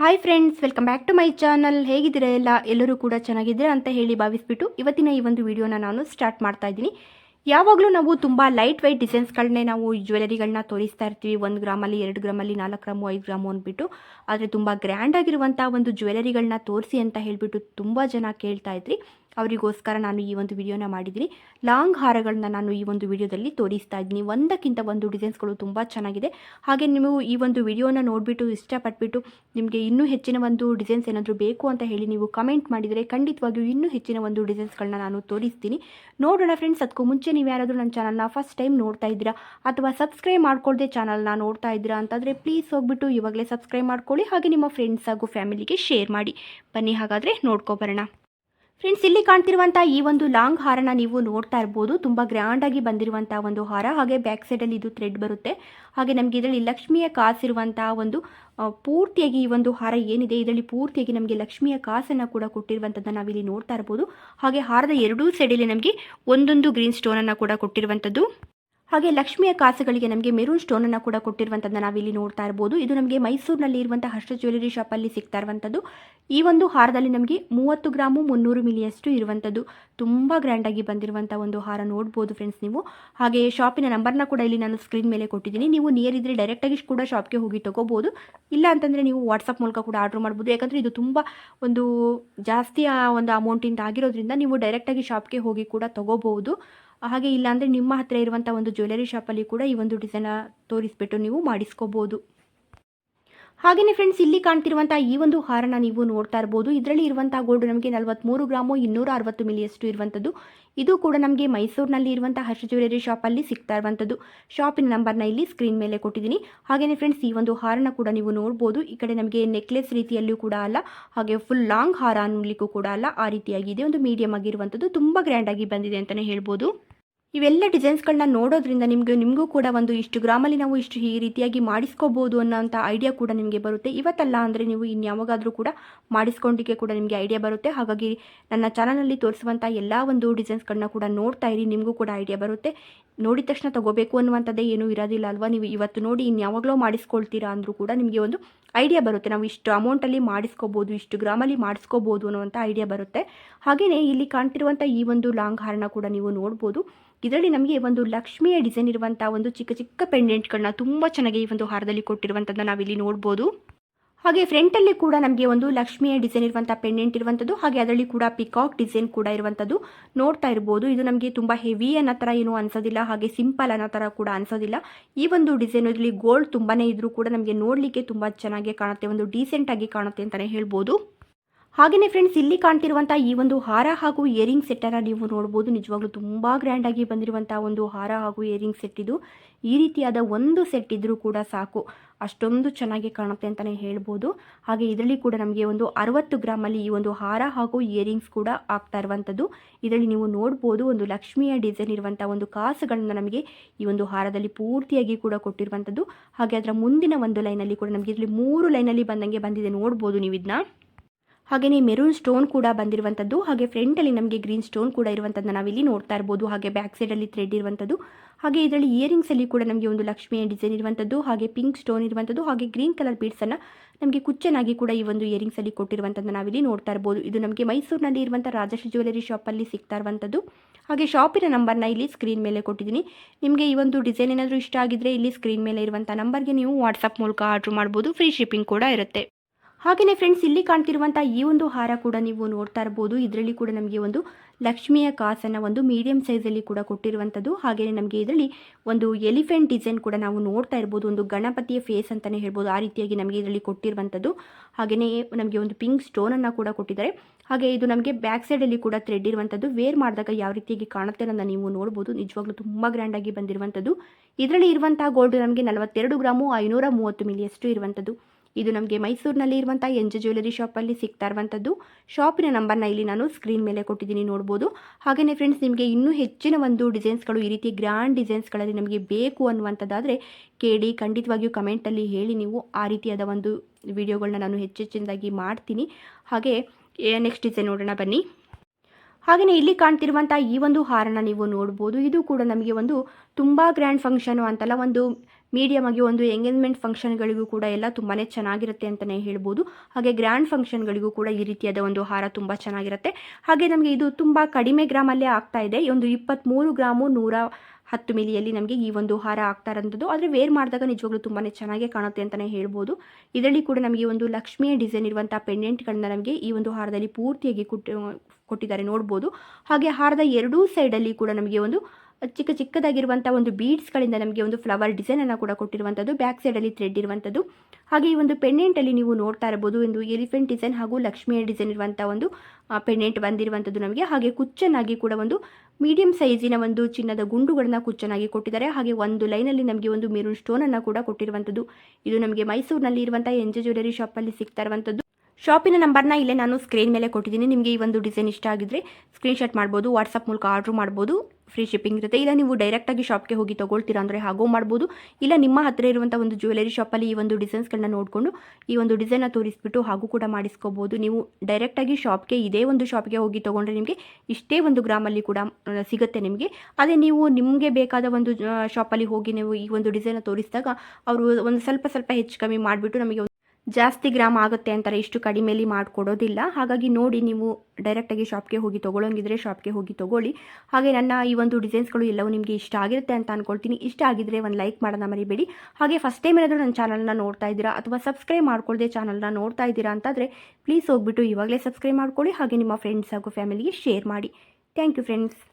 Hi friends welcome back to my channel ಹೇಗಿದ್ದೀರಾ ಎಲ್ಲ? ಎಲ್ಲರೂ ಕೂಡ ಚೆನ್ನಾಗಿದ್ದೀರಾ ಅಂತ ಹೇಳಿ ಭಾವಿಸ್ಬಿಟ್ಟು ಇವತ್ತಿನ ಈ ಒಂದು ವಿಡಿಯೋನ ನಾನು ಸ್ಟಾರ್ಟ್ ಮಾಡ್ತಾ ಇದ್ದೀನಿ. ಯಾವಾಗಲೂ ನಾವು ತುಂಬ ಲೈಟ್ ವೈಟ್ ಡಿಸೈನ್ಸ್ಗಳನ್ನೇ ನಾವು ಜ್ಯುವೆಲರಿಗಳನ್ನ ತೋರಿಸ್ತಾ ಇರ್ತೀವಿ. ಒಂದು ಗ್ರಾಮಲ್ಲಿ, ಎರಡು ಗ್ರಾಮಲ್ಲಿ, ನಾಲ್ಕು ಗ್ರಾಮು, ಐದು ಗ್ರಾಮು ಅಂದ್ಬಿಟ್ಟು. ಆದರೆ ತುಂಬ ಗ್ರ್ಯಾಂಡ್ ಆಗಿರುವಂಥ ಒಂದು ಜ್ಯುವೆಲರಿಗಳನ್ನ ತೋರಿಸಿ ಅಂತ ಹೇಳಿಬಿಟ್ಟು ತುಂಬ ಜನ ಕೇಳ್ತಾ ಇದ್ರಿ. ಅವರಿಗೋಸ್ಕರ ನಾನು ಈ ಒಂದು ವಿಡಿಯೋನ ಮಾಡಿದ್ದೀನಿ. ಲಾಂಗ್ ಹಾರಗಳನ್ನ ನಾನು ಈ ಒಂದು ವಿಡಿಯೋದಲ್ಲಿ ತೋರಿಸ್ತಾ ಇದ್ದೀನಿ. ಒಂದಕ್ಕಿಂತ ಒಂದು ಡಿಸೈನ್ಸ್ಗಳು ತುಂಬ ಚೆನ್ನಾಗಿದೆ. ಹಾಗೆ ನೀವು ಈ ಒಂದು ವಿಡಿಯೋನ ನೋಡಿಬಿಟ್ಟು ಇಷ್ಟಪಟ್ಬಿಟ್ಟು ನಿಮಗೆ ಇನ್ನೂ ಹೆಚ್ಚಿನ ಒಂದು ಡಿಸೈನ್ಸ್ ಏನಾದರೂ ಬೇಕು ಅಂತ ಹೇಳಿ ನೀವು ಕಮೆಂಟ್ ಮಾಡಿದರೆ ಖಂಡಿತವಾಗಿಯೂ ಇನ್ನೂ ಹೆಚ್ಚಿನ ಒಂದು ಡಿಸೈನ್ಸ್ಗಳನ್ನ ನಾನು ತೋರಿಸ್ತೀನಿ. ನೋಡೋಣ ಫ್ರೆಂಡ್ಸ್, ಅದಕ್ಕೂ ಮುಂಚೆ ನೀವು ಯಾರಾದರೂ ನನ್ನ ಚಾನಲ್ನ ಫಸ್ಟ್ ಟೈಮ್ ನೋಡ್ತಾ ಇದ್ದೀರಾ ಅಥವಾ ಸಬ್ಸ್ಕ್ರೈಬ್ ಮಾಡ್ಕೊಳ್ಳದೆ ಚಾನಲ್ನ ನೋಡ್ತಾ ಇದ್ದೀರಾ ಅಂತಂದರೆ ಪ್ಲೀಸ್ ಹೋಗ್ಬಿಟ್ಟು ಇವಾಗಲೇ ಸಬ್ಸ್ಕ್ರೈಬ್ ಮಾಡ್ಕೊಳ್ಳಿ ಹಾಗೆ ನಿಮ್ಮ ಫ್ರೆಂಡ್ಸ್ ಹಾಗೂ ಫ್ಯಾಮಿಲಿಗೆ ಶೇರ್ ಮಾಡಿ. ಬನ್ನಿ ಹಾಗಾದರೆ ನೋಡ್ಕೊಬರೋಣ ಫ್ರೆಂಡ್ಸ್ ಇಲ್ಲಿ ಕಾಣ್ತಿರುವಂತಹ ಈ ಒಂದು ಲಾಂಗ್ ಹಾರನ ನೀವು ನೋಡ್ತಾ ಇರ್ಬೋದು. ಗ್ರ್ಯಾಂಡ್ ಆಗಿ ಬಂದಿರುವಂತಹ ಒಂದು ಹಾರ. ಹಾಗೆ ಬ್ಯಾಕ್ ಸೈಡ್ ಅಲ್ಲಿ ಇದು ಥ್ರೆಡ್ ಬರುತ್ತೆ. ಹಾಗೆ ನಮಗೆ ಇದರಲ್ಲಿ ಲಕ್ಷ್ಮಿಯ ಕಾಸಿರುವಂತಹ ಒಂದು ಪೂರ್ತಿಯಾಗಿ ಈ ಒಂದು ಹಾರ ಏನಿದೆ, ಇದರಲ್ಲಿ ಪೂರ್ತಿಯಾಗಿ ನಮಗೆ ಲಕ್ಷ್ಮಿಯ ಕಾಸನ್ನು ಕೂಡ ಕೊಟ್ಟಿರುವಂಥದ್ದನ್ನು ನಾವಿಲ್ಲಿ ನೋಡ್ತಾ ಇರ್ಬೋದು. ಹಾಗೆ ಹಾರದ ಎರಡೂ ಸೈಡಲ್ಲಿ ನಮಗೆ ಒಂದೊಂದು ಗ್ರೀನ್ ಸ್ಟೋನನ್ನು ಕೂಡ ಕೊಟ್ಟಿರುವಂಥದ್ದು ಹಾಗೆ ಲಕ್ಷ್ಮಿಯ ಕಾಸುಗಳಿಗೆ ನಮಗೆ ಮೆರೂನ್ ಸ್ಟೋನನ್ನು ಕೂಡ ಕೊಟ್ಟಿರುವಂಥದ್ದನ್ನ ನಾವಿಲ್ಲಿ ನೋಡ್ತಾ ಇರ್ಬೋದು. ಇದು ನಮಗೆ ಮೈಸೂರಿನಲ್ಲಿ ಇರುವಂಥ ಹರ್ಷ ಜ್ಯುವೆಲರಿ ಶಾಪಲ್ಲಿ ಸಿಗ್ತಾ ಇರುವಂಥದ್ದು ಈ ಒಂದು ಹಾರದಲ್ಲಿ ನಮಗೆ ಮೂವತ್ತು ಗ್ರಾಮು ಮುನ್ನೂರು ಮಿಲಿಯಷ್ಟು ಇರುವಂಥದ್ದು ತುಂಬ ಗ್ರ್ಯಾಂಡಾಗಿ ಬಂದಿರುವಂಥ ಒಂದು ಹಾರ ನೋಡ್ಬೋದು ಫ್ರೆಂಡ್ಸ್ ನೀವು. ಹಾಗೆ ಶಾಪಿನ ನಂಬರ್ನ ಕೂಡ ಇಲ್ಲಿ ನಾನು ಸ್ಕ್ರೀನ್ ಮೇಲೆ ಕೊಟ್ಟಿದ್ದೀನಿ. ನೀವು ನಿಯರ್ ಇದ್ದರೆ ಡೈರೆಕ್ಟಾಗಿ ಕೂಡ ಶಾಪ್ಗೆ ಹೋಗಿ ತೊಗೋಬೋದು. ಇಲ್ಲ ಅಂತಂದರೆ ನೀವು ವಾಟ್ಸಪ್ ಮೂಲಕ ಕೂಡ ಆರ್ಡ್ರ್ ಮಾಡ್ಬೋದು. ಯಾಕಂದರೆ ಇದು ತುಂಬ ಒಂದು ಜಾಸ್ತಿ ಒಂದು ಅಮೌಂಟಿಂದ ಆಗಿರೋದ್ರಿಂದ ನೀವು ಡೈರೆಕ್ಟಾಗಿ ಶಾಪ್ಗೆ ಹೋಗಿ ಕೂಡ ತೊಗೋಬೋದು. ಹಾಗೆ ಇಲ್ಲಾಂದರೆ ನಿಮ್ಮ ಹತ್ತಿರ ಇರುವಂಥ ಒಂದು ಜ್ಯುವೆಲರಿ ಶಾಪಲ್ಲಿ ಕೂಡ ಈ ಒಂದು ಡಿಸೈನ ತೋರಿಸ್ಬಿಟ್ಟು ನೀವು ಮಾಡಿಸ್ಕೋಬೋದು. ಹಾಗೆಯೇ ಫ್ರೆಂಡ್ಸ್ ಇಲ್ಲಿ ಕಾಣ್ತಿರುವಂತಹ ಈ ಒಂದು ಹಾರನ ನೀವು ನೋಡ್ತಾ ಇರಬಹುದು ಇದರಲ್ಲಿ ಇರುವಂತಹ ಗೋಲ್ಡ್ ನಮಗೆ ನಲವತ್ತ್ಮೂರು ಗ್ರಾಮು ಇನ್ನೂರ ಅರವತ್ತು ಮಿಲಿಯಷ್ಟು ಇರುವಂಥದ್ದು. ಇದು ಕೂಡ ನಮಗೆ ಮೈಸೂರಿನಲ್ಲಿ ಇರುವಂತಹ ಹರ್ಷ ಜ್ಯುವೆಲರಿ ಶಾಪಲ್ಲಿ ಸಿಗ್ತಾ ಇರುವಂಥದ್ದು. ಶಾಪಿನ ನಂಬರ್ನ ಇಲ್ಲಿ ಸ್ಕ್ರೀನ್ ಮೇಲೆ ಕೊಟ್ಟಿದ್ದೀನಿ. ಹಾಗೆಯೇ ಫ್ರೆಂಡ್ಸ್ ಈ ಒಂದು ಹಾರನ ಕೂಡ ನೀವು ನೋಡ್ಬೋದು. ಈ ಕಡೆ ನಮಗೆ ನೆಕ್ಲೆಸ್ ರೀತಿಯಲ್ಲೂ ಕೂಡ ಅಲ್ಲ, ಹಾಗೆ ಫುಲ್ ಲಾಂಗ್ ಹಾರ ಅನ್ನಲಿಕ್ಕೂ ಕೂಡ ಅಲ್ಲ. ಆ ರೀತಿಯಾಗಿದೆ ಒಂದು ಮೀಡಿಯಂ ಆಗಿರುವಂಥದ್ದು. ತುಂಬ ಗ್ರ್ಯಾಂಡಾಗಿ ಬಂದಿದೆ ಅಂತಲೇ ಹೇಳ್ಬೋದು. ಇವೆಲ್ಲ ಡಿಸೈನ್ಸ್ಗಳನ್ನ ನೋಡೋದ್ರಿಂದ ನಿಮಗೆ, ನಿಮಗೂ ಕೂಡ ಒಂದು ಇಷ್ಟು ಗ್ರಾಮಲ್ಲಿ ನಾವು ಇಷ್ಟು ಈ ರೀತಿಯಾಗಿ ಮಾಡಿಸ್ಕೋಬೋದು ಅನ್ನೋಂಥ ಐಡಿಯಾ ಕೂಡ ನಿಮಗೆ ಬರುತ್ತೆ. ಇವತ್ತಲ್ಲ ಅಂದರೆ ನೀವು ಇನ್ಯಾವಾಗಾದರೂ ಕೂಡ ಮಾಡಿಸ್ಕೊಂಡಿಗೆ ಕೂಡ ನಿಮಗೆ ಐಡಿಯಾ ಬರುತ್ತೆ. ಹಾಗಾಗಿ ನನ್ನ ಚಾನಲಲ್ಲಿ ತೋರಿಸುವಂಥ ಎಲ್ಲ ಒಂದು ಡಿಸೈನ್ಸ್ಗಳನ್ನ ಕೂಡ ನೋಡ್ತಾ ಇರಿ, ನಿಮಗೂ ಕೂಡ ಐಡಿಯಾ ಬರುತ್ತೆ. ನೋಡಿದ ತಕ್ಷಣ ತಗೋಬೇಕು ಅನ್ನುವಂಥದ್ದೇ ಏನೂ ಇರೋದಿಲ್ಲ ಅಲ್ವಾ? ನೀವು ಇವತ್ತು ನೋಡಿ ಇನ್ಯಾವಾಗಲೋ ಮಾಡಿಸ್ಕೊಳ್ತೀರಾ ಅಂದರೂ ಕೂಡ ನಿಮಗೆ ಒಂದು ಐಡಿಯಾ ಬರುತ್ತೆ. ನಾವು ಇಷ್ಟು ಅಮೌಂಟಲ್ಲಿ ಮಾಡಿಸ್ಕೋಬೋದು, ಇಷ್ಟು ಗ್ರಾಮಲ್ಲಿ ಮಾಡಿಸ್ಕೋಬೋದು ಅನ್ನುವಂಥ ಐಡಿಯಾ ಬರುತ್ತೆ. ಹಾಗೆಯೇ ಇಲ್ಲಿ ಕಾಣ್ತಿರುವಂಥ ಈ ಒಂದು ಲಾಂಗ್ ಹಾರನ ಕೂಡ ನೀವು ನೋಡ್ಬೋದು. ಇದರಲ್ಲಿ ನಮಗೆ ಒಂದು ಲಕ್ಷ್ಮಿಯ ಡಿಸೈನ್ ಇರುವಂಥ ಒಂದು ಚಿಕ್ಕ ಚಿಕ್ಕ ಪೆಂಡೆಂಟ್ಗಳನ್ನ ತುಂಬ ಚೆನ್ನಾಗಿ ಈ ಒಂದು ಹಾರದಲ್ಲಿ ಕೊಟ್ಟಿರುವಂಥದ್ದನ್ನ ನಾವಿಲ್ಲಿ ನೋಡ್ಬೋದು. ಹಾಗೆ ಫ್ರಂಟಲ್ಲಿ ಕೂಡ ನಮಗೆ ಒಂದು ಲಕ್ಷ್ಮಿಯ ಡಿಸೈನ್ ಇರುವಂಥ ಪೆಂಡೆಂಟ್ ಇರುವಂಥದ್ದು ಹಾಗೆ ಅದರಲ್ಲಿ ಕೂಡ ಪಿಕಾಕ್ ಡಿಸೈನ್ ಕೂಡ ಇರುವಂಥದ್ದು ನೋಡ್ತಾ ಇರ್ಬೋದು. ಇದು ನಮಗೆ ತುಂಬ ಹೆವಿ ಅನ್ನೋ ಥರ ಏನೂ ಅನ್ಸೋದಿಲ್ಲ, ಹಾಗೆ ಸಿಂಪಲ್ ಅನ್ನೋ ಥರ ಕೂಡ ಅನ್ಸೋದಿಲ್ಲ. ಈ ಒಂದು ಡಿಸೈನ್ ಇದರಲ್ಲಿ ಗೋಲ್ಡ್ ತುಂಬಾ ಇದ್ರೂ ಕೂಡ ನಮಗೆ ನೋಡಲಿಕ್ಕೆ ತುಂಬ ಚೆನ್ನಾಗಿ ಕಾಣುತ್ತೆ, ಒಂದು ಡೀಸೆಂಟಾಗಿ ಕಾಣುತ್ತೆ ಅಂತಲೇ ಹೇಳ್ಬೋದು. ಹಾಗೆಯೇ ಫ್ರೆಂಡ್ಸ್ ಇಲ್ಲಿ ಕಾಣ್ತಿರುವಂಥ ಈ ಒಂದು ಹಾರ ಹಾಗೂ ಇಯರಿಂಗ್ ಸೆಟ್ಟನ್ನು ನೀವು ನೋಡ್ಬೋದು. ನಿಜವಾಗ್ಲೂ ತುಂಬ ಗ್ರ್ಯಾಂಡಾಗಿ ಬಂದಿರುವಂಥ ಒಂದು ಹಾರ ಹಾಗೂ ಇಯರಿಂಗ್ ಸೆಟ್ ಇದು. ಈ ರೀತಿಯಾದ ಒಂದು ಸೆಟ್ ಇದ್ದರೂ ಕೂಡ ಸಾಕು. ಅಷ್ಟೊಂದು ಚೆನ್ನಾಗಿ ಕಾಣುತ್ತೆ ಅಂತಲೇ ಹೇಳ್ಬೋದು. ಹಾಗೆ ಇದರಲ್ಲಿ ಕೂಡ ನಮಗೆ ಒಂದು ಅರವತ್ತು ಗ್ರಾಮಲ್ಲಿ ಈ ಒಂದು ಹಾರ ಹಾಗೂ ಇಯರಿಂಗ್ಸ್ ಕೂಡ ಆಗ್ತಾ ಇರುವಂಥದ್ದು ಇದರಲ್ಲಿ ನೀವು ನೋಡ್ಬೋದು, ಒಂದು ಲಕ್ಷ್ಮಿಯ ಡಿಸೈನ್ ಇರುವಂಥ ಒಂದು ಕಾಸುಗಳನ್ನ ನಮಗೆ ಈ ಒಂದು ಹಾರದಲ್ಲಿ ಪೂರ್ತಿಯಾಗಿ ಕೂಡ ಕೊಟ್ಟಿರುವಂಥದ್ದು ಹಾಗೆ ಅದರ ಮುಂದಿನ ಒಂದು ಲೈನಲ್ಲಿ ಕೂಡ ನಮಗೆ ಇದರಲ್ಲಿ ಮೂರು ಲೈನಲ್ಲಿ ಬಂದಂಗೆ ಬಂದಿದೆ. ನೋಡ್ಬೋದು ನೀವು ಇದನ್ನ ಹಾಗೆಯೇ ಮೆರೂನ್ ಸ್ಟೋನ್ ಕೂಡ ಬಂದಿರುವಂಥದ್ದು ಹಾಗೆ ಫ್ರಂಟಲ್ಲಿ ನಮಗೆ ಗ್ರೀನ್ ಸ್ಟೋನ್ ಕೂಡ ಇರುವಂಥದ್ದನ್ನ ನಾವಿಲ್ಲಿ ನೋಡ್ತಾ ಇರ್ಬೋದು. ಹಾಗೆ ಬ್ಯಾಕ್ ಸೈಡಲ್ಲಿ ಥ್ರೆಡ್ ಇರುವಂಥದ್ದು ಹಾಗೆ ಇದರಲ್ಲಿ ಇಯರಿಂಗ್ಸಲ್ಲಿ ಕೂಡ ನಮಗೆ ಒಂದು ಲಕ್ಷ್ಮಿಯ ಡಿಸೈನ್ ಇರುವಂಥದ್ದು ಹಾಗೆ ಪಿಂಕ್ ಸ್ಟೋನ್ ಇರುವಂಥದ್ದು ಹಾಗೆ ಗ್ರೀನ್ ಕಲರ್ ಬೀಡ್ಸನ್ನು ನಮಗೆ ಕುಚ್ಚನಾಗಿ ಕೂಡ ಈ ಒಂದು ಇಯರಿಂಗ್ಸಲ್ಲಿ ಕೊಟ್ಟಿರುವಂಥದ್ದು ನಾವಿಲ್ಲಿ ನೋಡ್ತಾ ಇರ್ಬೋದು. ಇದು ನಮಗೆ ಮೈಸೂರಿನಲ್ಲಿ ಇರುವಂಥ ರಾಜಶ್ರೀ ಜ್ಯುವೆಲರಿ ಶಾಪಲ್ಲಿ ಸಿಗ್ತಾ ಇರುವಂಥದ್ದು ಹಾಗೆ ಶಾಪಿನ ನಂಬರ್ನ ಇಲ್ಲಿ ಸ್ಕ್ರೀನ್ ಮೇಲೆ ಕೊಟ್ಟಿದ್ದೀನಿ. ನಿಮಗೆ ಈ ಒಂದು ಡಿಸೈನ್ ಏನಾದರೂ ಇಷ್ಟ ಆಗಿದ್ರೆ ಇಲ್ಲಿ ಸ್ಕ್ರೀನ್ ಮೇಲೆ ಇರುವಂಥ ನಂಬರ್ಗೆ ನೀವು ವಾಟ್ಸಪ್ ಮೂಲಕ ಆರ್ಡ್ರ್ ಮಾಡ್ಬೋದು. ಫ್ರೀ ಶಿಪ್ಪಿಂಗ್ ಕೂಡ ಇರುತ್ತೆ. ಹಾಗೆಯೇ ಫ್ರೆಂಡ್ಸ್ ಇಲ್ಲಿ ಕಾಣ್ತಿರುವಂಥ ಈ ಒಂದು ಹಾರ ಕೂಡ ನೀವು ನೋಡ್ತಾ ಇರ್ಬೋದು. ಇದರಲ್ಲಿ ಕೂಡ ನಮಗೆ ಒಂದು ಲಕ್ಷ್ಮಿಯ ಕಾಸನ್ನು ಒಂದು ಮೀಡಿಯಂ ಸೈಜಲ್ಲಿ ಕೂಡ ಕೊಟ್ಟಿರುವಂಥದ್ದು ಹಾಗೆಯೇ ನಮಗೆ ಇದರಲ್ಲಿ ಒಂದು ಎಲಿಫೆಂಟ್ ಡಿಸೈನ್ ಕೂಡ ನಾವು ನೋಡ್ತಾ ಇರ್ಬೋದು. ಒಂದು ಗಣಪತಿಯ ಫೇಸ್ ಅಂತಲೇ ಹೇಳ್ಬೋದು. ಆ ರೀತಿಯಾಗಿ ನಮಗೆ ಇದರಲ್ಲಿ ಕೊಟ್ಟಿರುವಂಥದ್ದು ಹಾಗೆಯೇ ನಮಗೆ ಒಂದು ಪಿಂಕ್ ಸ್ಟೋನನ್ನು ಕೂಡ ಕೊಟ್ಟಿದ್ದಾರೆ. ಹಾಗೆ ಇದು ನಮಗೆ ಬ್ಯಾಕ್ ಸೈಡಲ್ಲಿ ಕೂಡ ಥ್ರೆಡ್ ಇರುವಂಥದ್ದು ವೇರ್ ಮಾಡಿದಾಗ ಯಾವ ರೀತಿಯಾಗಿ ಕಾಣುತ್ತೆ ಅನ್ನೋದನ್ನ ನೀವು ನೋಡ್ಬೋದು. ನಿಜವಾಗ್ಲೂ ತುಂಬ ಗ್ರ್ಯಾಂಡಾಗಿ ಬಂದಿರುವಂಥದ್ದು ಇದರಲ್ಲಿ ಇರುವಂಥ ಗೋಲ್ಡ್ ನಮಗೆ ನಲವತ್ತೆರಡು ಗ್ರಾಮು ಐನೂರ ಮೂವತ್ತು ಮಿಲಿಯಷ್ಟು ಇರುವಂಥದ್ದು ಇದು ನಮಗೆ ಮೈಸೂರಿನಲ್ಲಿ ಇರುವಂಥ ಎನ್ ಜೆ ಜ್ಯುವೆಲರಿ ಶಾಪಲ್ಲಿ ಸಿಗ್ತಾ ಇರುವಂಥದ್ದು ಶಾಪಿನ ನಂಬರ್ನ ಇಲ್ಲಿ ನಾನು ಸ್ಕ್ರೀನ್ ಮೇಲೆ ಕೊಟ್ಟಿದ್ದೀನಿ, ನೋಡ್ಬೋದು. ಹಾಗೆಯೇ ಫ್ರೆಂಡ್ಸ್ ನಿಮಗೆ ಇನ್ನೂ ಹೆಚ್ಚಿನ ಒಂದು ಡಿಸೈನ್ಸ್ಗಳು ಈ ರೀತಿ ಗ್ರ್ಯಾಂಡ್ ಡಿಸೈನ್ಸ್ಗಳಲ್ಲಿ ನಮಗೆ ಬೇಕು ಅನ್ನುವಂಥದ್ದಾದರೆ ಕೇಳಿ, ಖಂಡಿತವಾಗಿಯೂ ಕಮೆಂಟಲ್ಲಿ ಹೇಳಿ ನೀವು ಆ ರೀತಿಯಾದ ಒಂದು ವಿಡಿಯೋಗಳನ್ನ ನಾನು ಹೆಚ್ಚೆಚ್ಚಿನದಾಗಿ ಮಾಡ್ತೀನಿ. ಹಾಗೆ ನೆಕ್ಸ್ಟ್ ಡಿಸೈನ್ ನೋಡೋಣ ಬನ್ನಿ. ಹಾಗೆಯೇ ಇಲ್ಲಿ ಕಾಣ್ತಿರುವಂಥ ಈ ಒಂದು ಹಾರನ ನೀವು ನೋಡ್ಬೋದು. ಇದು ಕೂಡ ನಮಗೆ ಒಂದು ತುಂಬ ಗ್ರ್ಯಾಂಡ್ ಫಂಕ್ಷನು ಅಂತಲ್ಲ, ಒಂದು ಮೀಡಿಯಮ್ ಆಗಿ ಒಂದು ಎಂಗೇಜ್ಮೆಂಟ್ ಫಂಕ್ಷನ್ಗಳಿಗೂ ಕೂಡ ಎಲ್ಲ ತುಂಬಾ ಚೆನ್ನಾಗಿರುತ್ತೆ ಅಂತಲೇ ಹೇಳ್ಬೋದು. ಹಾಗೆ ಗ್ರ್ಯಾಂಡ್ ಫಂಕ್ಷನ್ಗಳಿಗೂ ಕೂಡ ಈ ರೀತಿಯಾದ ಒಂದು ಹಾರ ತುಂಬ ಚೆನ್ನಾಗಿರುತ್ತೆ. ಹಾಗೆ ನಮಗೆ ಇದು ತುಂಬ ಕಡಿಮೆ ಗ್ರಾಮಲ್ಲೇ ಆಗ್ತಾ ಇದೆ. ಒಂದು ಇಪ್ಪತ್ತ್ಮೂರು ಗ್ರಾಮು ನೂರ ಹತ್ತು ಮಿಲಿಯಲ್ಲಿ ನಮಗೆ ಈ ಒಂದು ಹಾರ ಆಗ್ತಾ ಇರೋಂಥದ್ದು. ಆದರೆ ವೇರ್ ಮಾಡಿದಾಗ ನಿಜವಾಗ್ಲೂ ತುಂಬಾ ಚೆನ್ನಾಗೇ ಕಾಣುತ್ತೆ ಅಂತಲೇ ಹೇಳ್ಬೋದು. ಇದರಲ್ಲಿ ಕೂಡ ನಮಗೆ ಒಂದು ಲಕ್ಷ್ಮಿಯ ಡಿಸೈನ್ ಇರುವಂಥ ಪೆಂಡೆಂಟ್ಗಳನ್ನ ನಮಗೆ ಈ ಒಂದು ಹಾರದಲ್ಲಿ ಪೂರ್ತಿಯಾಗಿ ಕೊಟ್ಟು ಕೊಟ್ಟಿದ್ದಾರೆ ನೋಡ್ಬೋದು. ಹಾಗೆ ಹಾರದ ಎರಡೂ ಸೈಡಲ್ಲಿ ಕೂಡ ನಮಗೆ ಒಂದು ಚಿಕ್ಕ ಚಿಕ್ಕದಾಗಿರುವಂಥ ಒಂದು ಬೀಡ್ಸ್ಗಳಿಂದ ನಮಗೆ ಒಂದು ಫ್ಲವರ್ ಡಿಸೈನನ್ನು ಕೂಡ ಕೊಟ್ಟಿರುವಂಥದ್ದು ಬ್ಯಾಕ್ ಸೈಡಲ್ಲಿ ಥ್ರೆಡ್ ಇರುವಂಥದ್ದು ಹಾಗೆ ಈ ಒಂದು ಪೆಂಡೆಂಟಲ್ಲಿ ನೀವು ನೋಡ್ತಾ ಇರಬಹುದು, ಒಂದು ಎಲಿಫೆಂಟ್ ಡಿಸೈನ್ ಹಾಗೂ ಲಕ್ಷ್ಮಿಯ ಡಿಸೈನ್ ಇರುವಂಥ ಒಂದು ಪೆಂಡೆಂಟ್ ಬಂದಿರುವಂಥದ್ದು ನಮಗೆ. ಹಾಗೆ ಕುಚ್ಚನಾಗಿ ಕೂಡ ಒಂದು ಮೀಡಿಯಂ ಸೈಜಿನ ಒಂದು ಚಿನ್ನದ ಗುಂಡುಗಳನ್ನ ಕುಚ್ಚನಾಗಿ ಕೊಟ್ಟಿದ್ದಾರೆ. ಹಾಗೆ ಒಂದು ಲೈನಲ್ಲಿ ನಮಗೆ ಒಂದು ಮೆರೂನ್ ಸ್ಟೋನನ್ನು ಕೂಡ ಕೊಟ್ಟಿರುವಂಥದ್ದು ಇದು ನಮಗೆ ಮೈಸೂರಿನಲ್ಲಿ ಇರುವಂಥ ಎನ್ ಜೆ ಜ್ಯುವೆಲರಿ ಶಾಪಲ್ಲಿ ಸಿಗ್ತಾ ಇರುವಂಥದ್ದು ಶಾಪಿನ ನಂಬರ್ನ ಇಲ್ಲೇ ನಾನು ಸ್ಕ್ರೀನ್ ಮೇಲೆ ಕೊಟ್ಟಿದ್ದೀನಿ. ನಿಮಗೆ ಈ ಒಂದು ಡಿಸೈನ್ ಇಷ್ಟ ಆಗಿದ್ರೆ ಸ್ಕ್ರೀನ್ಶಾಟ್ ಮಾಡ್ಬೋದು ವಾಟ್ಸಪ್ ಮೂಲಕ ಆರ್ಡ್ರ್ ಮಾಡ್ಬೋದು ಫ್ರೀ ಶಿಪ್ಪಿಂಗ್ ಇರುತ್ತೆ. ಇಲ್ಲ ನೀವು ಡೈರೆಕ್ಟಾಗಿ ಶಾಪ್ಗೆ ಹೋಗಿ ತೊಗೊಳ್ತೀರಾ ಅಂದರೆ ಹಾಗೂ ಮಾಡ್ಬೋದು. ಇಲ್ಲ ನಿಮ್ಮ ಹತ್ತಿರ ಇರುವಂಥ ಒಂದು ಜ್ಯುವೆಲರಿ ಶಾಪಲ್ಲಿ ಈ ಒಂದು ಡಿಸೈನ್ಸ್ಗಳನ್ನ ನೋಡಿಕೊಂಡು ಈ ಒಂದು ಡಿಸೈನ್ನ ತೋರಿಸ್ಬಿಟ್ಟು ಹಾಗೂ ಕೂಡ ಮಾಡಿಸ್ಕೋಬೋದು. ನೀವು ಡೈರೆಕ್ಟಾಗಿ ಶಾಪ್ಗೆ ಇದೇ ಒಂದು ಶಾಪ್ಗೆ ಹೋಗಿ ತೊಗೊಂಡ್ರೆ ನಿಮಗೆ ಇಷ್ಟೇ ಒಂದು ಗ್ರಾಮಲ್ಲಿ ಕೂಡ ಸಿಗುತ್ತೆ ನಿಮಗೆ. ಅದೇ ನೀವು ನಿಮಗೆ ಬೇಕಾದ ಒಂದು ಶಾಪಲ್ಲಿ ಹೋಗಿ ನೀವು ಈ ಒಂದು ಡಿಸೈನ್ನ ತೋರಿಸಿದಾಗ ಅವರು ಒಂದು ಸ್ವಲ್ಪ ಸ್ವಲ್ಪ ಹೆಚ್ಚು ಕಮ್ಮಿ ಮಾಡಿಬಿಟ್ಟು ನಮಗೆ ಜಾಸ್ತಿ ಗ್ರಾಮ್ ಆಗುತ್ತೆ ಅಂತಾರೆ, ಇಷ್ಟು ಕಡಿಮೆಯಲ್ಲಿ ಮಾಡಿಕೊಡೋದಿಲ್ಲ. ಹಾಗಾಗಿ ನೋಡಿ ನೀವು ಡೈರೆಕ್ಟಾಗಿ ಶಾಪ್ಗೆ ಹೋಗಿ ತೊಗೊಳಂಗಿದ್ರೆ ಶಾಪ್ಗೆ ಹೋಗಿ ತೊಗೊಳ್ಳಿ. ಹಾಗೆ ನನ್ನ ಈ ಒಂದು ಡಿಸೈನ್ಸ್ಗಳು ಎಲ್ಲವೂ ನಿಮಗೆ ಇಷ್ಟ ಆಗಿರುತ್ತೆ ಅಂತ ಅಂದ್ಕೊಳ್ತೀನಿ ಇಷ್ಟ ಆಗಿದ್ರೆ ಒಂದು ಲೈಕ್ ಮಾಡೋಣ ಮರಿಬೇಡಿ. ಹಾಗೆ ಫಸ್ಟ್ ಟೈಮ್ ಏನಾದರೂ ನನ್ನ ಚಾನಲ್ನ ನೋಡ್ತಾ ಇದ್ದೀರಾ ಅಥವಾ ಸಬ್ಸ್ಕ್ರೈಬ್ ಮಾಡ್ಕೊಳ್ಳದೆ ಚಾನಲ್ನ ನೋಡ್ತಾ ಇದ್ದೀರಾ ಅಂತಾದರೆ ಪ್ಲೀಸ್ ಹೋಗ್ಬಿಟ್ಟು ಇವಾಗಲೇ ಸಬ್ಸ್ಕ್ರೈಬ್ ಮಾಡ್ಕೊಳ್ಳಿ. ಹಾಗೆ ನಿಮ್ಮ ಫ್ರೆಂಡ್ಸ್ ಹಾಗೂ ಫ್ಯಾಮಿಲಿಗೆ ಶೇರ್ ಮಾಡಿ. Thank you friends